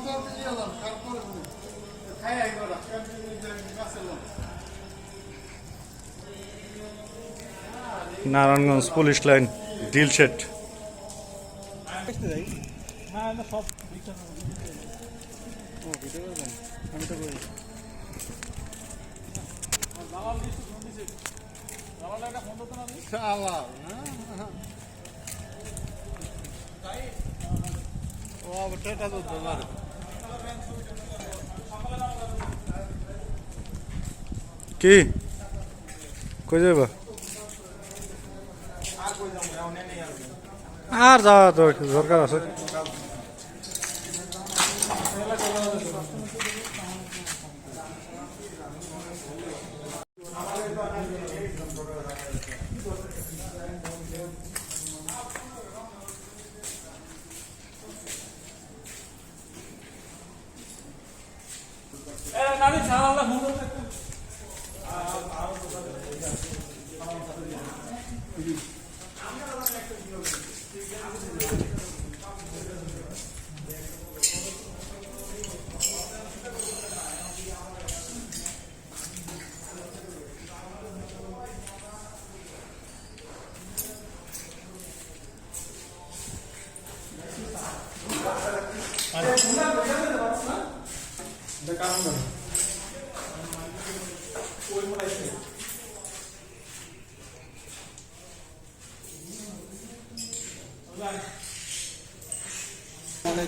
দিয়ে এলাম তারপরে খাই আইবার গাছের লোক নারায়ণগঞ্জ পুলিশ লাইন, ডিল সেট শালা ও ওটা তো তোমার কি? কই যাবা আর যাওয়া দরকার আছে। অনেক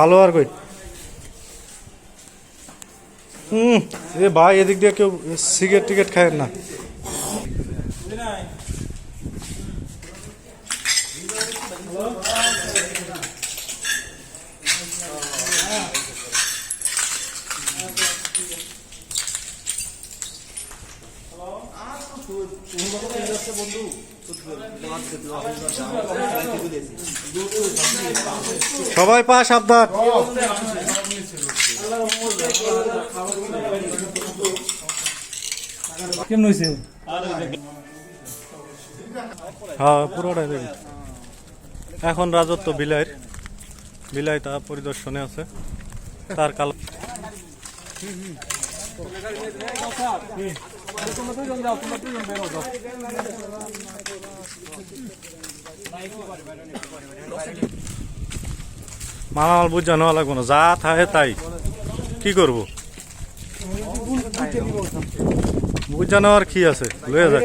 ভালো আর কই? হুম এ ভাই এদিক দিয়ে কেউ সিগারেট টিকেট খায় না। সবাই পা সাবধান। কেমন হয়েছে? হ্যাঁ পুরোটাই দেখি এখন রাজত্ব বিলাইয়ের বিলাই তা পরিদর্শনে আছে। তার কাল তোমরা দুজন যাও তোমরা লাগবো না, যা থাকে তাই। কি করব? বুঝানো আর কি আছে? লয়ে যাক।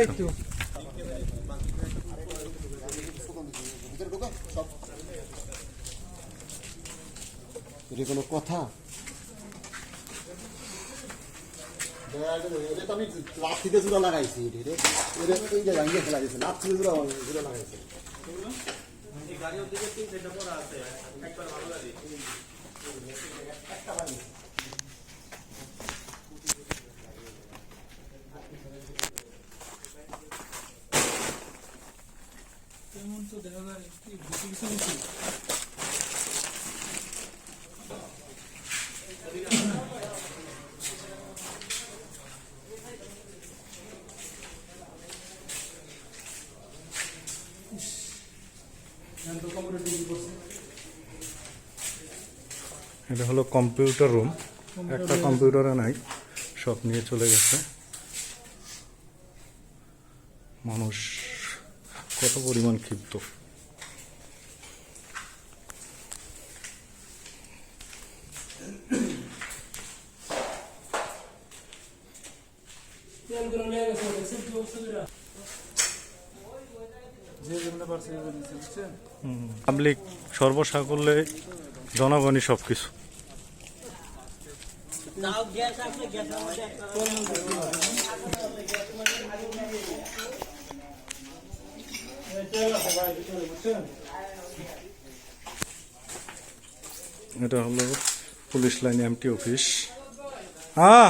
কোনো কথা এটা তো আমি লাঠিতে জোড়া লাগাইছি এই যে ভাঙিয়ে ফেলা দিয়েছে লাঠিতে জোড়া জোড়া লাগাইছে এটা হলো কম্পিউটার রুম। একটা কম্পিউটারে নাই সব নিয়ে চলে গেছে। মানুষ কত পরিমাণ ক্ষিপ্ত। পাবলিক সর্বসাকল্যে জনগণই সব কিছু এটা হলো পুলিশ লাইন এমটি অফিস। হ্যাঁ।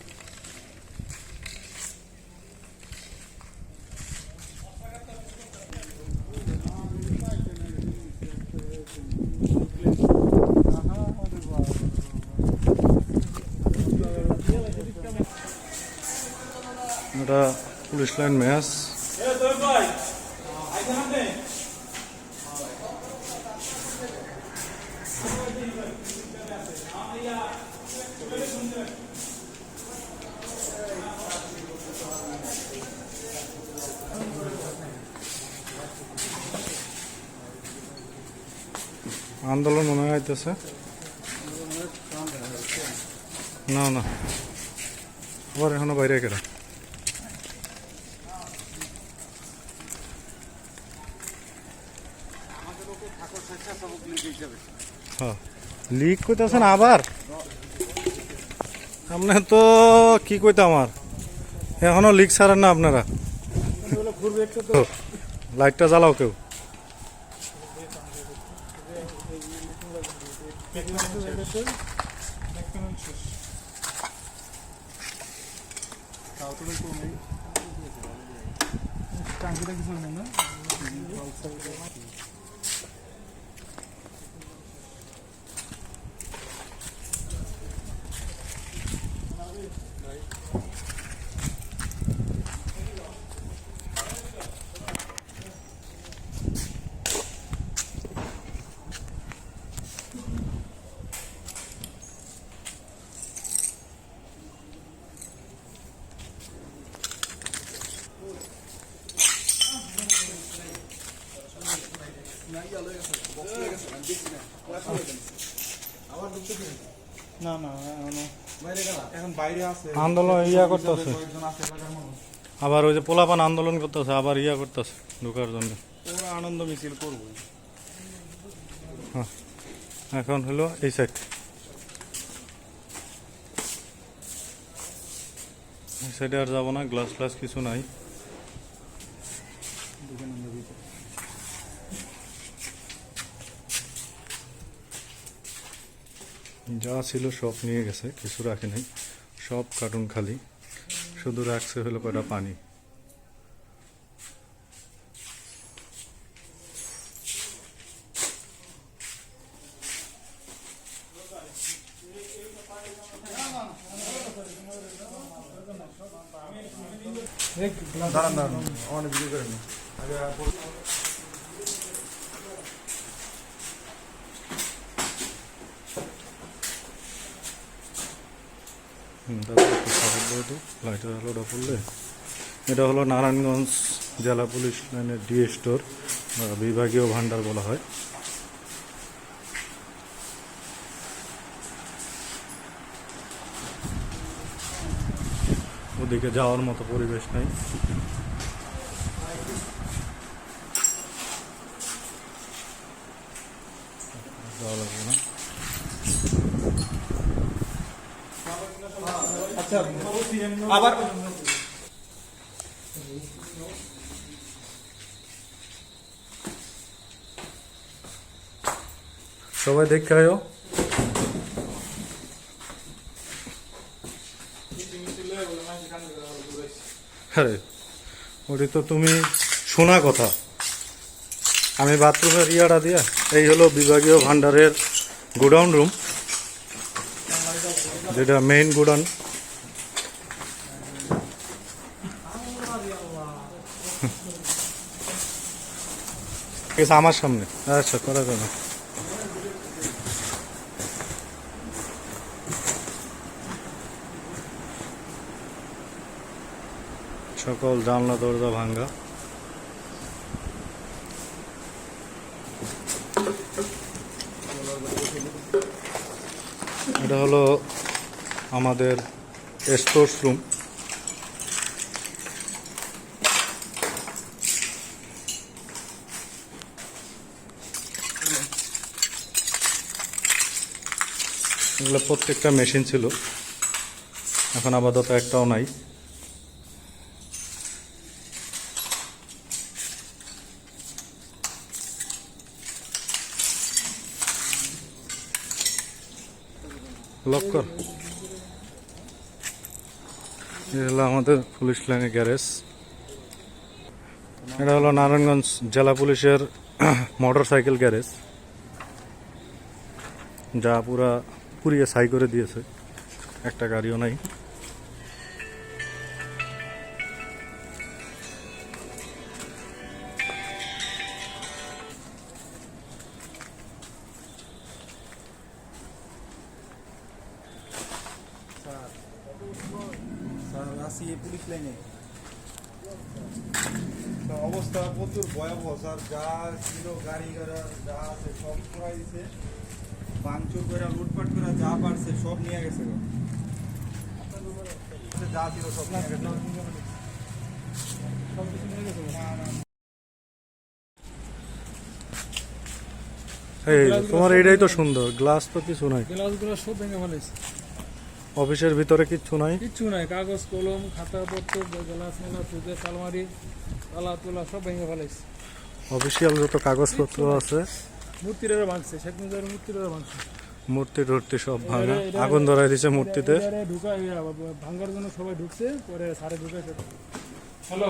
লাইন ম্যাচ আন্দোলন মনে হইতেছে। না না। আবার এখনও বাইরে কেরা লিক কইতেছেন আবার? আপনি তো কি কইতে আমার? এখনও লিক ছাড়েন না আপনারা। লাইটটা জ্বালাও কেউ। টাঙ্কিটা কিছু নেই না না না এখন বাইরে আছে। আন্দোলন ইয়া করতেছে। আবার ওই যে পোলাপান আন্দোলন করতেছে আবার ইয়া করতেছে ঢোকার জন্য। ওরা আনন্দ মিছিল করব। এখন হলো এই সাইড এই সাইডে আর যাব না গ্লাস ফ্লাস কিছু নাই। যা ছিল সব নিয়ে গেছে, কিছু রাখে নাই, সব কার্টুন খালি। শুধু রাখছে হলো কয়টা পানি। দাঁড়ান দাঁড়ান অনেক ভিডিও করে নি হুম, তারপর লাইটের আলোটা পড়লে। এটা হলো নারায়ণগঞ্জ জেলা পুলিশ লাইনের ডি স্টোর বা বিভাগীয় ভান্ডার বলা হয়। ওদিকে যাওয়ার মতো পরিবেশ নাই যাওয়া লাগবে না আচ্ছা আবার সবাই দেখতে আয়ো। আরে, ওটি তো তুমি শোনা কথা। আমি বাথরুমের ইয়াটা দিয়া, এই হলো বিভাগীয় ভান্ডারের গোডাউন রুম। যেটা মেইন গুডান। আমার সামনে। আচ্ছা করা যাবে। সকল জানলা দরজা ভাঙ্গা। এটা হলো আমাদের স্পোর্টস রুম। এগুলো প্রত্যেকটা মেশিন ছিল। এখন আপাতত একটাও নাই। লক কর। হলো আমাদের পুলিশ লাইনের গ্যারেজ। এটা হলো নারায়ণগঞ্জ জেলা পুলিশের মোটর সাইকেল গ্যারেজ, যা পুরা পুরিয়ে সাই করে দিয়েছে। একটা গাড়িও নাই। স্যার আসি এই পুলিশ লাইনে। অবস্থা প্রচুর ভয়াবহ স্যার। যা ছিল গাড়ি ঘোড়া যা আছে সব পুরাই দিছে। ভাঙচুর করে লুটপাট করে যা পারছে সব নিয়ে গেছে। যা ছিল সব নিয়ে গেছে। সব কিছু নিয়ে গেছে না, না, না। এই তোমার এটাই তো সুন্দর গ্লাস তো কিছু নাই। গ্লাসগুলো সব ভেঙে ফেলেছে। অফিসের ভিতরে কিচ্ছু নাই? কিচ্ছু নাই কাগজ কলম খাতা পত্র গ্লাস মেলা সুদের আলমারি তালা তোলা সব ভেঙে ফেলেছে অফিসিয়াল যত কাগজপত্র আছে মূর্তিরা ভাঙছে শেখ মুজিবের মূর্তিরা ভাঙছে। মূর্তি টুর্তি সব ভাঙা। আগুন ধরাই দিছে মূর্তিতে। ঢুকা ভাঙার জন্য সবাই ঢুকছে পরে সারে ঢুকেছে হ্যালো?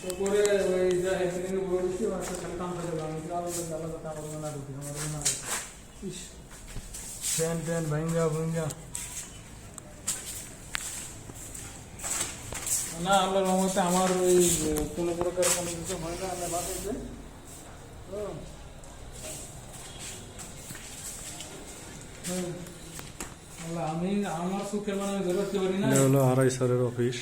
তারপরে ওই যা একদিন বলছি খালি কাম করে আমি আলাদা আলাদা কাপড় না ঢুকি আমার না ইস। ফ্যান ট্যান ভাঙ্গা ভাঙ্গা না আল্লাহর রহমতে আমার ওই কোনো প্রকার কোনো কিছু হয় না তো হুম। আল্লাহ আমি আমার সুখে মানে করতে পারি না। হলো আড়াই স্যারের অফিস।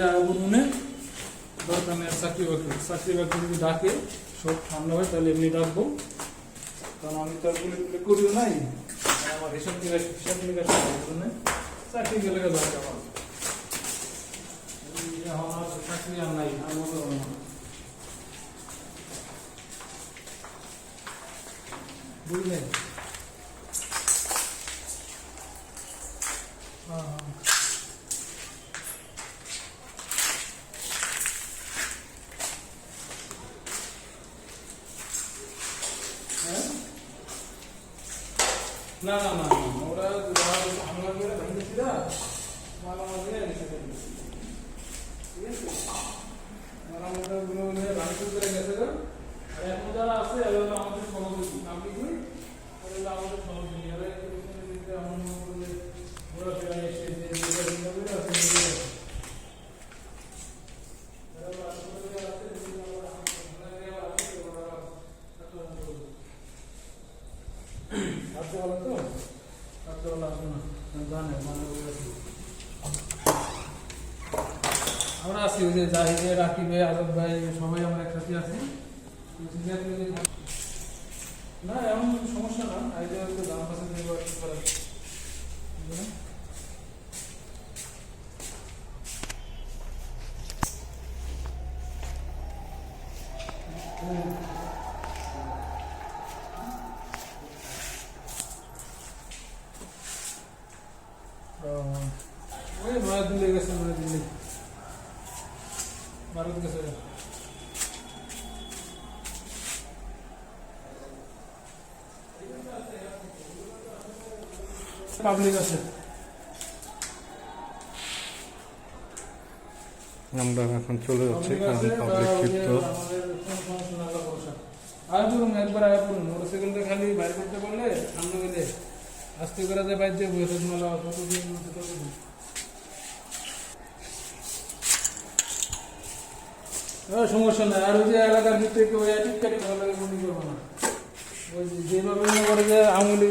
যে আগুন মনে দরকার নেই চাকরি বাকরি চাকরি বাকরি যদি ডাকে, সব ঠান্ডা হয়, তাহলে এমনি ডাকবো। কারণ আমি তো আর করিও নাই। আমার হিসাব নিকাশ হিসাব নিকাশ করার চাকরি গেলে দরকার আমার। চাকরি আর নাই, আর হয় বুঝলেন হ্যাঁ হ্যাঁ হ্যাঁ? না না না ওরা হামলা করে ভেঙেছি না মালামাল নিয়ে গেছে ঠিক আছে? মালামালগুলো নিয়ে ভাঙচুর করে গেছে। আর এখন যারা আছে, এরা আমাদের আমাদের সহযোগী। নাম কি এরা হলো আমাদের সহযোগী। এরা আর দিকে আমার মনে ঘোরাফেরা এসে যে যেটা চিন্তা করে আছে নিজে আছে। এরা হলো আশেপাশে যারা আছে, এগুলো আবার হামলা করে আবার আছে, ওরা আক্রমণ করবে। রাত্রে বলেন তো রাত্রেবেলা আসবে না জানে মানে ওই আছে। আমরা আছি ওই যে জাহিদে রাকিবে আজাদ ভাই, সবাই একসাথে আছি। না, এমন সমস্যা না। আইডিয়া হয়তো দাম পাশে করার। বুঝলেন? ওই নয়া দিল্লি গেছে নয়া দিল্লি ভারত গেছে পাবলিক আছে। আমরা এখন চলে যাচ্ছি কারণ পাবলিক ক্ষিপ্ত। আমাদের কোনো সমস্যা না আল্লাহ ভরসা আয় করুন একবার আয় করুন মোটরসাইকেলটা খালি বাইর করতে পারলে সামনে গেলে আস্তে করে যে বাইর দিয়ে বসে মালা কত দিন মধ্যে কত দিন। ও, সমস্যা নাই আর ওই যে এলাকার ভিতরে কেউ টিটকাটি ভালো লাগে মনে করব না। ওই যেভাবে মনে করে যে হাসিনা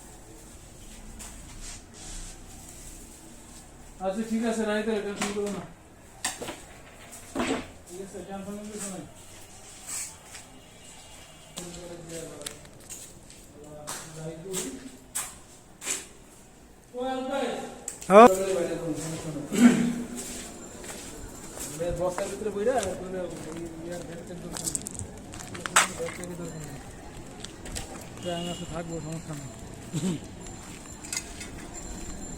আচ্ছা ঠিক আছে রাইতে টেনশন করব না ঠিক আছে টেনশন কিছু নাই হ্যাঁ বস্তার ভিতরে বইরা ইয়ার ভেতরে থাকব সমস্যা নেই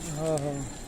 হ্যাঁ হ্যাঁ